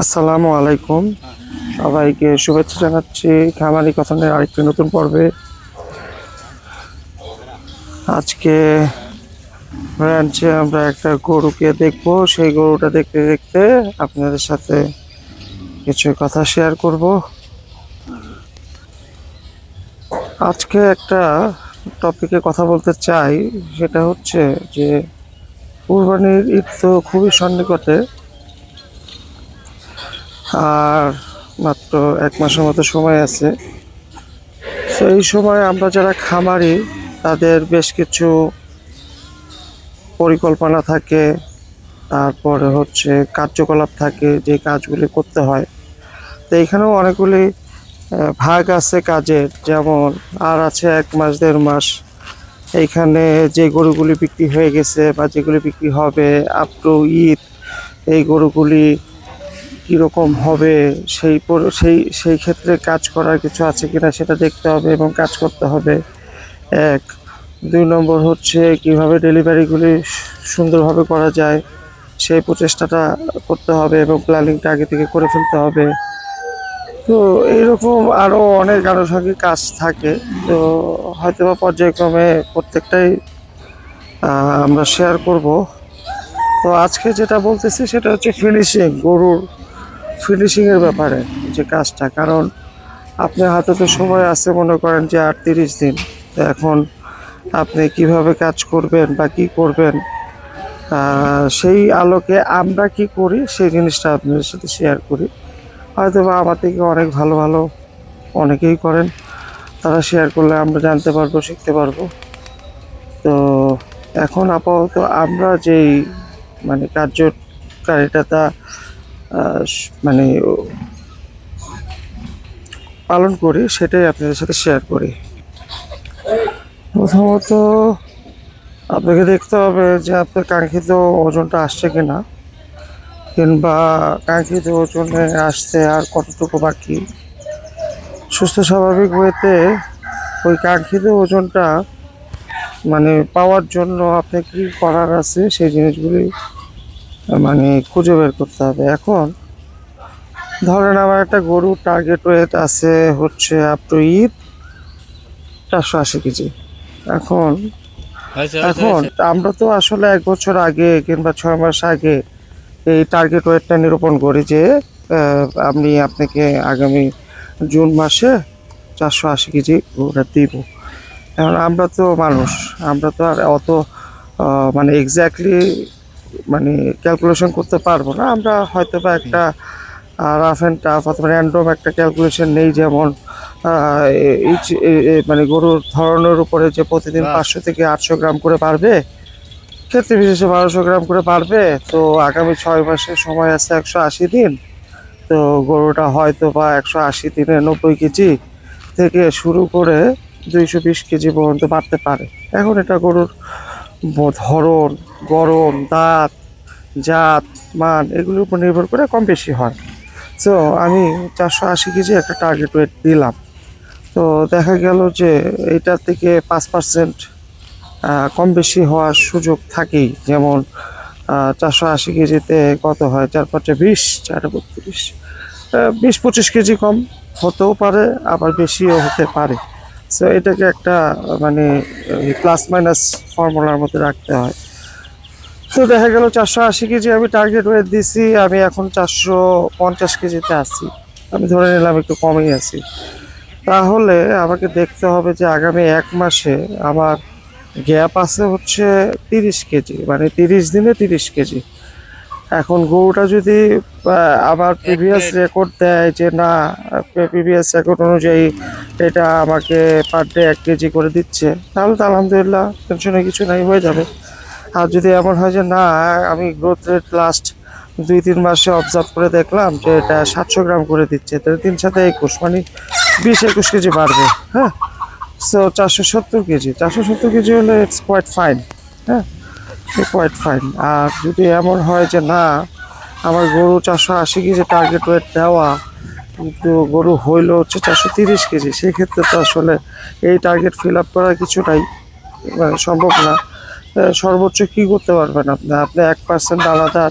আসসালামু আলাইকুম। সবাইকে শুভেচ্ছা জানাচ্ছি। খামারি কথানের আরেকটি নতুন পর্বে। আজকে ব্রাঞ্চে আমরা একটা গরুকে দেখব। সেই গরুটা দেখতে দেখতে আপনাদের সাথে কিছু কথা শেয়ার করব। আজকে একটা টপিকে কথা বলতে চাই। সেটা হচ্ছে যে কুরবানির ঈদ তো খুবই সন্নিকটে। আর মাত্র এক মাসের মতো সময় আছে। তো এই সময় আমরা যারা খামারি, তাদের বেশ কিছু পরিকল্পনা থাকে। তারপরে হচ্ছে কার্যকলাপ থাকে, যে কাজগুলি করতে হয়। তো এখানেও অনেকগুলি ভাগ আছে কাজের। যেমন, আর আছে এক মাস, দেড় মাস। এইখানে যে গরুগুলি বিক্রি হয়ে গেছে বা যেগুলি বিক্রি হবে আপ টু ঈদ, এই গরুগুলি কীরকম হবে, সেই সেই সেই ক্ষেত্রে কাজ করার কিছু আছে কিনা সেটা দেখতে হবে এবং কাজ করতে হবে। এক, দুই নম্বর হচ্ছে কীভাবে ডেলিভারিগুলি সুন্দরভাবে করা যায়, সেই প্রচেষ্টাটা করতে হবে এবং প্ল্যানিংটা আগে থেকে করে ফেলতে হবে। তো এইরকম আরও অনেক আনুষঙ্গিক কাজ থাকে, তো হয়তো বা পর্যায়ক্রমে প্রত্যেকটাই আমরা শেয়ার করব। তো আজকে যেটা বলতেছি সেটা হচ্ছে ফিনিশিং গরুর ফিনিশিং এর ব্যাপারে যে কাজটা, কারণ আপনার হাতে তো সময় আছে, মনে করেন যে আট তিরিশ দিন। তো এখন আপনি কীভাবে কাজ করবেন বা কি করবেন সেই আলোকে আমরা কি করি, সেই জিনিসটা আপনাদের সাথে শেয়ার করি। হয়তো বা আমার থেকে অনেক ভালো ভালো অনেকেই করেন, তারা শেয়ার করলে আমরা জানতে পারব, শিখতে পারব। তো এখন আপাতত আমরা যেই মানে কার্যকারিতা মানে পালন করি, সেটাই আপনাদের সাথে শেয়ার করি। প্রথমত, আপনাকে দেখতে হবে যে আপনার কাঙ্ক্ষিত ওজনটা আসছে কিনা, কিংবা কাঙ্ক্ষিত ওজনে আসতে আর কতটুকু বাকি। সুস্থ স্বাভাবিক ওয়েতে ওই কাঙ্ক্ষিত ওজনটা মানে পাওয়ার জন্য আপনি কি করার আছে, সেই জিনিসগুলি মানে খুঁজে বের করতে হবে। এখন ধরেন আমার একটা গরুর টার্গেট ওয়েট আছে হচ্ছে আপ টু ঈদ চারশো আশি কেজি। এখন এখন আমরা তো আসলে এক বছর আগে কিংবা ছয় মাস আগে এই টার্গেট ওয়েটটা নিরূপণ করি যে আমি আপনাকে আগামী জুন মাসে চারশো আশি কেজি গরুটা দিব। এখন আমরা তো মানুষ আমরা তো আর অত মানে এক্স্যাক্টলি মানে ক্যালকুলেশন করতে পারব না। আমরা হয়তো বা একটা রাফ অ্যান্ড টাফ অথবা র্যান্ডম একটা ক্যালকুলেশন নেই যেমন এ- মানে গরুর ধরনের উপরে যে প্রতিদিন পাঁচশো থেকে আটশো গ্রাম করে বাড়বে ক্ষেত্রে বিশেষে বারোশো গ্রাম করে বাড়বে। তো আগামী ছয় মাসের সময় আছে একশো আশি দিন। তো গরুটা হয়তো বা একশো আশি দিনে নব্বই কেজি থেকে শুরু করে দুইশো বিশ কেজি পর্যন্ত বাড়তে পারে। এখন এটা গরুর ধরন গরম দাঁত, জাত, মান এগুলোর উপর নির্ভর করে কম বেশি হয়। তো আমি চারশো আশি কেজি একটা টার্গেট ওয়েট দিলাম। তো দেখা গেল যে এইটার থেকে পাঁচ পার্সেন্ট কম বেশি হওয়ার সুযোগ থাকেই। যেমন চারশো আশি কেজিতে কত হয়? চার পাঁচটা বিশ, চার বত্রিশ। বিশ পঁচিশ কেজি কম হতেও পারে, আবার বেশিও হতে পারে। সো এটাকে একটা মানে প্লাস মাইনাস ফর্মুলার মধ্যে রাখতে হয়। তো দেখা গেল চারশো আশি কেজি আমি টার্গেট ওয়েট দিছি, আমি এখন চারশো পঞ্চাশ কেজিতে আছি। আমি ধরে নিলাম একটু কমই আছি। তাহলে আমাকে দেখতে হবে যে আগামী এক মাসে আমার গ্যাপ আছে হচ্ছে তিরিশ কেজি মানে তিরিশ দিনে তিরিশ কেজি। এখন গরুটা যদি আবার প্রিভিয়াস। রেকর্ড দেয় যে না প্রিভিয়াস রেকর্ড অনুযায়ী এটা আমাকে পার ডে এক কেজি করে দিচ্ছে তাহলে তো আলহামদুলিল্লাহ টেনশনে কিছু নাই হয়ে যাবে। আর যদি এমন হয় যে না আমি গ্রোথ রেট লাস্ট দুই তিন মাসে অবজার্ভ করে দেখলাম যে এটা সাতশো গ্রাম করে দিচ্ছে তাহলে তিন সাথে একুশ মানে বিশ একুশ কেজি বাড়বে হ্যাঁ? সো চারশো সত্তর কেজি চারশো সত্তর কেজি হলে ইটস কোয়াইট ফাইন হ্যাঁ? কোয়াইট ফাইন আর যদি এমন হয় যে না, আমার গরু চারশো আশি কেজি টার্গেট ওয়েট দেওয়া, কিন্তু গরু হইল হচ্ছে চারশো তিরিশ কেজি, সেক্ষেত্রে তো আসলে এই টার্গেট ফিল আপ করা কিছুটাই মানে সম্ভব না। সর্বোচ্চ কি করতে পারবেন আপনি? আপনি এক পার্সেন্ট আলাদা,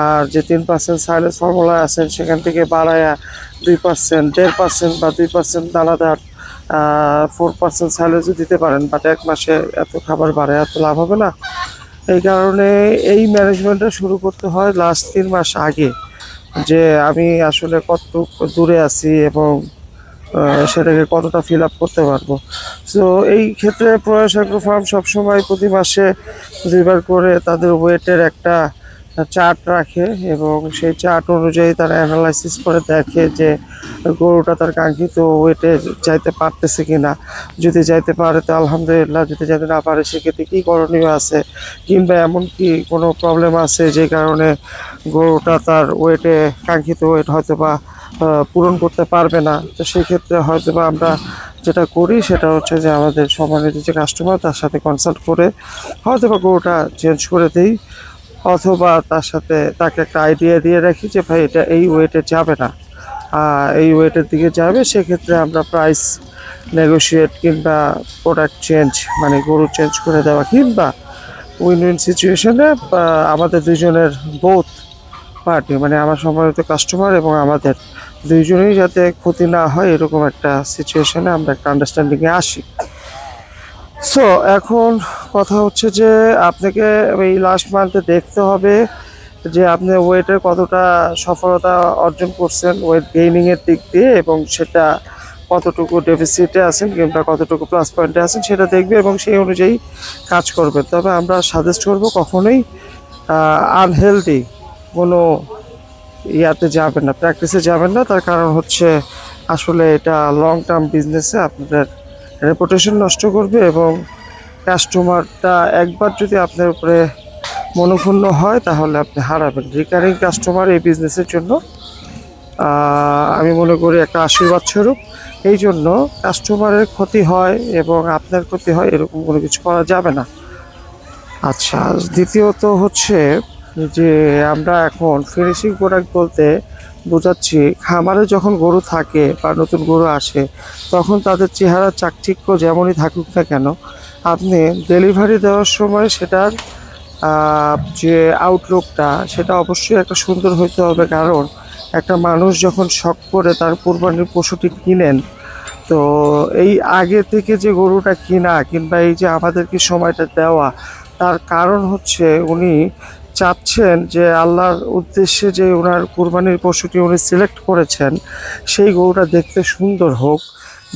আর যে তিন পার্সেন্ট সাইলেন্স ফর্মুলা আছেন সেখান থেকে বাড়ায়া দুই পার্সেন্ট দেড় পার্সেন্ট বা দুই পার্সেন্ট দানাদার ফোর পার্সেন্ট সাইলেন্সও দিতে পারেন। বাট এক মাসে এত খাবার বাড়ায়, এত লাভ হবে না। এই কারণে এই ম্যানেজমেন্টটা শুরু করতে হয় লাস্ট তিন মাস আগে যে আমি আসলে কত দূরে আছি এবং সেটাকে কতটা ফিল আপ করতে পারব। সো এই ক্ষেত্রে প্রয়াস অ্যাগ্রো ফার্ম সবসময় প্রতি মাসে দুইবার করে তাদের ওয়েটের একটা চার্ট রাখে এবং সেই চার্ট অনুযায়ী তারা অ্যানালাইসিস করে দেখে যে গরুটা তার কাঙ্ক্ষিত ওয়েটে যাইতে পারতেছে কি না যদি যাইতে পারে তো আলহামদুলিল্লাহ, যদি যাইতে না পারে সেক্ষেত্রে কী করণীয় আছে? কিংবা এমন কি কোনো প্রবলেম আছে যে কারণে গরুটা তার ওয়েটে কাঙ্ক্ষিত ওয়েট হয়তো বা পূরণ করতে পারবে না? তো সেই ক্ষেত্রে হয়তো বা আমরা যেটা করি সেটা হচ্ছে যে আমাদের সম্মানিত যে কাস্টমার তার সাথে কনসাল্ট করে হয়তো বা গরুটা চেঞ্জ করে দিই। অথবা তার সাথে তাকে একটা আইডিয়া দিয়ে রাখি যে, ভাই, এটা এই ওয়েটে যাবে না। এই ওয়েটের দিকে যাবে, সেক্ষেত্রে আমরা প্রাইস নেগোশিয়েট কিংবা প্রোডাক্ট চেঞ্জ মানে গরু চেঞ্জ করে দেওয়া কিংবা উইন উইন সিচুয়েশনে আমাদের দুজনের বোথ পার্টি মানে আমার সম্মানিত কাস্টমার এবং আমাদের দুইজনেই যাতে ক্ষতি না হয়, এরকম একটা সিচুয়েশনে আমরা একটা আন্ডারস্ট্যান্ডিংয়ে আসি। সো এখন কথা হচ্ছে যে আপনাকে এই লাস্ট মান্থে দেখতে হবে যে আপনি ওয়েটের কতটা সফলতা অর্জন করছেন ওয়েট গেইনিং এর দিক দিয়ে এবং সেটা কতটুকু ডেফিসিটে আছেন কিংবা কতটুকু প্লাস পয়েন্টে আছেন সেটা দেখবে এবং সেই অনুযায়ী কাজ করবে। তবে আমরা সাজেস্ট করব কখনোই আনহেলদি কোনো ইয়াতে যাবেন না প্র্যাকটিসে যাবেন না। তার কারণ হচ্ছে আসলে এটা লং টার্ম বিজনেসে আপনাদের রেপুটেশন নষ্ট করবে এবং কাস্টমারটা একবার যদি আপনার উপরে মনোক্ষুণ্ণ হয়, তাহলে আপনি হারাবেন। রিকারিং কাস্টমার এই বিজনেসের জন্য আমি মনে করি একটা আশীর্বাদ স্বরূপ। এই জন্য কাস্টমারের ক্ষতি হয় এবং আপনার ক্ষতি হয়, এরকম কোনো কিছু করা যাবে না। আচ্ছা দ্বিতীয়ত হচ্ছে যে আমরা এখন ফিনিশিং প্রোডাক্ট বলতে বোঝাচ্ছি, খামারে যখন গরু থাকে বা নতুন গরু আসে, তখন তাদের চেহারা, চাকচিক্য যেমনই থাকুক না কেন, আপনি ডেলিভারি দেওয়ার সময় সেটার যে আউটলুকটা সেটা অবশ্যই একটা সুন্দর হইতে হবে। কারণ একটা মানুষ যখন শখ করে তার কোরবানির পশুটি কিনেন, তো এই আগে থেকে যে গরুটা কিনা কিংবা এই যে আমাদেরকে সময়টা দেওয়া, তার কারণ হচ্ছে উনি চাচ্ছেন যে আল্লাহর উদ্দেশ্যে যে ওনার কুরবানির পশুটি উনি সিলেক্ট করেছেন, সেই গরুটা দেখতে সুন্দর হোক,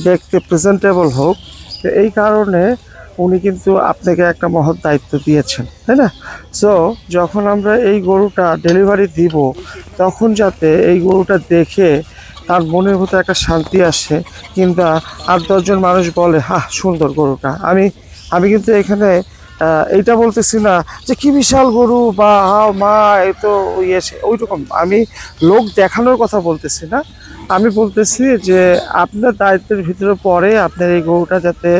দেখতে প্রেজেন্টেবল হোক এই কারণে উনি কিন্তু আপনাকে একটা মহৎ দায়িত্ব দিয়েছেন, তাই না? সো যখন আমরা এই গরুটা ডেলিভারি দিব, তখন যাতে এই গরুটা দেখে তার মনের মতো একটা শান্তি আসে, কিংবা আট দশজন মানুষ বলে হ্যাঁ সুন্দর গরুটা। আমি আমি কিন্তু এখানে এইটা বলতেছি না যে কি বিশাল গরু, বা হাও, মা, এ তো ইয়ে ওই আমি লোক দেখানোর কথা বলতেছি না। আমি বলতেছি যে আপনার দায়িত্বের ভিতরে পরে আপনার এই গরুটা যাতে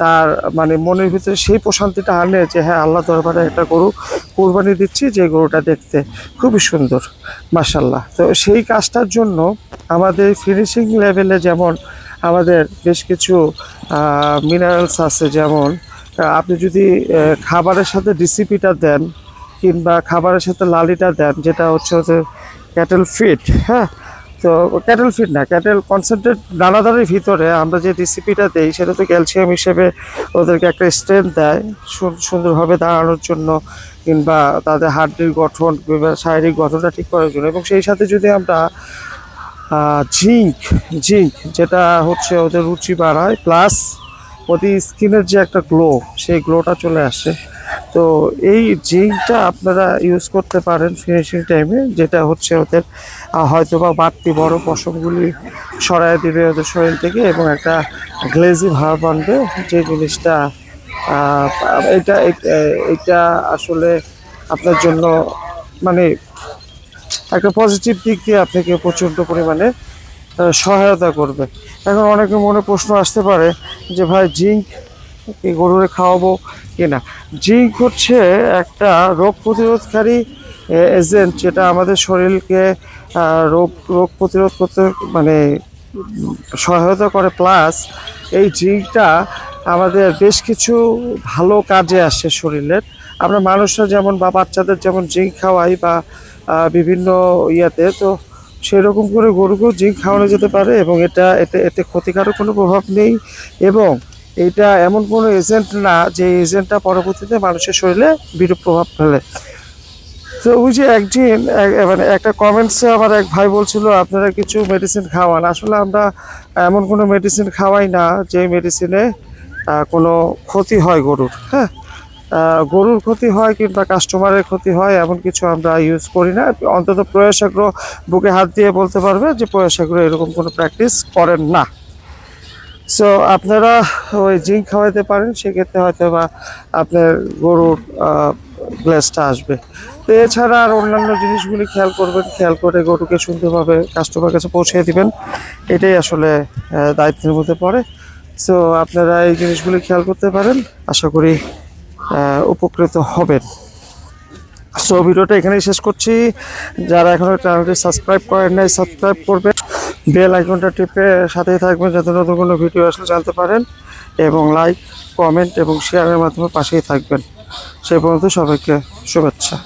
তার মানে মনের ভিতরে সেই প্রশান্তিটা আনে যে হ্যাঁ আল্লাহ দরবারে একটা গরু কোরবানি দিচ্ছি যে গরুটা দেখতে। খুবই সুন্দর মাসাল্লাহ তো সেই কাজটার জন্য আমাদের ফিনিশিং লেভেলে যেমন আমাদের বেশ কিছু মিনারেলস আছে যেমন আপনি যদি খাবারের সাথে ডিসিপিটা দেন কিংবা খাবারের সাথে লালিটা দেন, যেটা হচ্ছে হচ্ছে ক্যাটেল ফিট হ্যাঁ? তো ক্যাটেল ফিট না ক্যাটেল কনসেন্ট্রেট দানাদারের ভিতরে আমরা যে রেসিপিটা দেই, সেটা তো ক্যালসিয়াম হিসেবে ওদেরকে একটা স্ট্রেংথ দেয় সুন্দরভাবে দাঁড়ানোর জন্য, কিংবা তাদের হাড্ডির গঠন কিংবা শারীরিক গঠনটা ঠিক করার জন্য। এবং সেই সাথে যদি আমরা জিঙ্ক জিঙ্ক যেটা হচ্ছে ওদের রুচি বাড়ায় প্লাস ওদের স্কিনের যে একটা গ্লো সেই গ্লোটা চলে আসে। তো এই জিঙ্কটা আপনারা ইউজ করতে পারেন ফিনিশিং টাইমে যেটা হচ্ছে ওদের হয়তো বা বাড়তি বড় পশমগুলি সরায় দিবে ওদের শরীর থেকে এবং একটা গ্লেজি ভাব আনবে যে জিনিসটা এটা, এটা- আসলে আপনার জন্য মানে একটা পজিটিভ দিক দিয়ে আপনাকে প্রচণ্ড পরিমাণে সহায়তা করবে। এখন অনেকের মনে প্রশ্ন আসতে পারে যে, ভাই, জিঙ্ক কি গরুরে খাওয়াবো কি না জিঙ্ক হচ্ছে একটা রোগ প্রতিরোধকারী এজেন্ট যেটা আমাদের শরীরকে রোগ রোগ প্রতিরোধ করতে মানে সহায়তা করে। প্লাস এই জিঙ্কটা আমাদের বেশ কিছু ভালো কাজে আসে শরীরের। আমরা মানুষরা যেমন বা বাচ্চাদের যেমন জিঙ্ক খাওয়াই বা বিভিন্ন ইয়াতে, তো সেরকম করে গরুকেও জিঙ্ক খাওয়ানো যেতে পারে এবং এটা এতে এতে ক্ষতিকারক কোনো প্রভাব নেই এবং এটা এমন কোনো এজেন্ট না যে এজেন্টটা পরবর্তীতে মানুষের শরীরে বিরূপ প্রভাব ফেলে। তো ওই যে একদিন মানে একটা কমেন্টসে আমার এক ভাই বলছিল, আপনারা কিছু মেডিসিন খাওয়ান। আসলে আমরা এমন কোনো মেডিসিন খাওয়াই না যে মেডিসিনে কোনো ক্ষতি হয় গরুর হ্যাঁ? গরুর ক্ষতি হয় কিংবা কাস্টমারের ক্ষতি হয়, এমন কিছু আমরা ইউজ করি না। অন্তত প্রয়াসাগ্র বুকে হাত দিয়ে বলতে পারবে যে প্রয়াসাগ্র এরকম কোনো প্র্যাকটিস করেন না। সো আপনারা ওই জিঙ্ক খাওয়াইতে পারেন, সেক্ষেত্রে হয়তো বা আপনার গরুর গ্লেসটা আসবে। তো এছাড়া আর অন্যান্য জিনিসগুলি খেয়াল করবেন, খেয়াল করে গরুকে সুন্দরভাবে কাস্টমার কাছে পৌঁছে দিবেন। এটাই আসলে দায়িত্বের মধ্যে পড়ে। সো আপনারা এই জিনিসগুলি খেয়াল করতে পারেন। আশা করি উপকৃত হবেন। সো ভিডিওটা এখানেই শেষ করছি। যারা এখনও চ্যানেলটি সাবস্ক্রাইব করেন নাই সাবস্ক্রাইব করবে বেল আইকনটা টিপে সাথেই থাকবেন যাতে নতুন কোনো ভিডিও আসলে জানতে পারেন। এবং লাইক কমেন্ট এবং শেয়ারের মাধ্যমে পাশেই থাকবেন। সেই পর্যন্ত সবাইকে শুভেচ্ছা।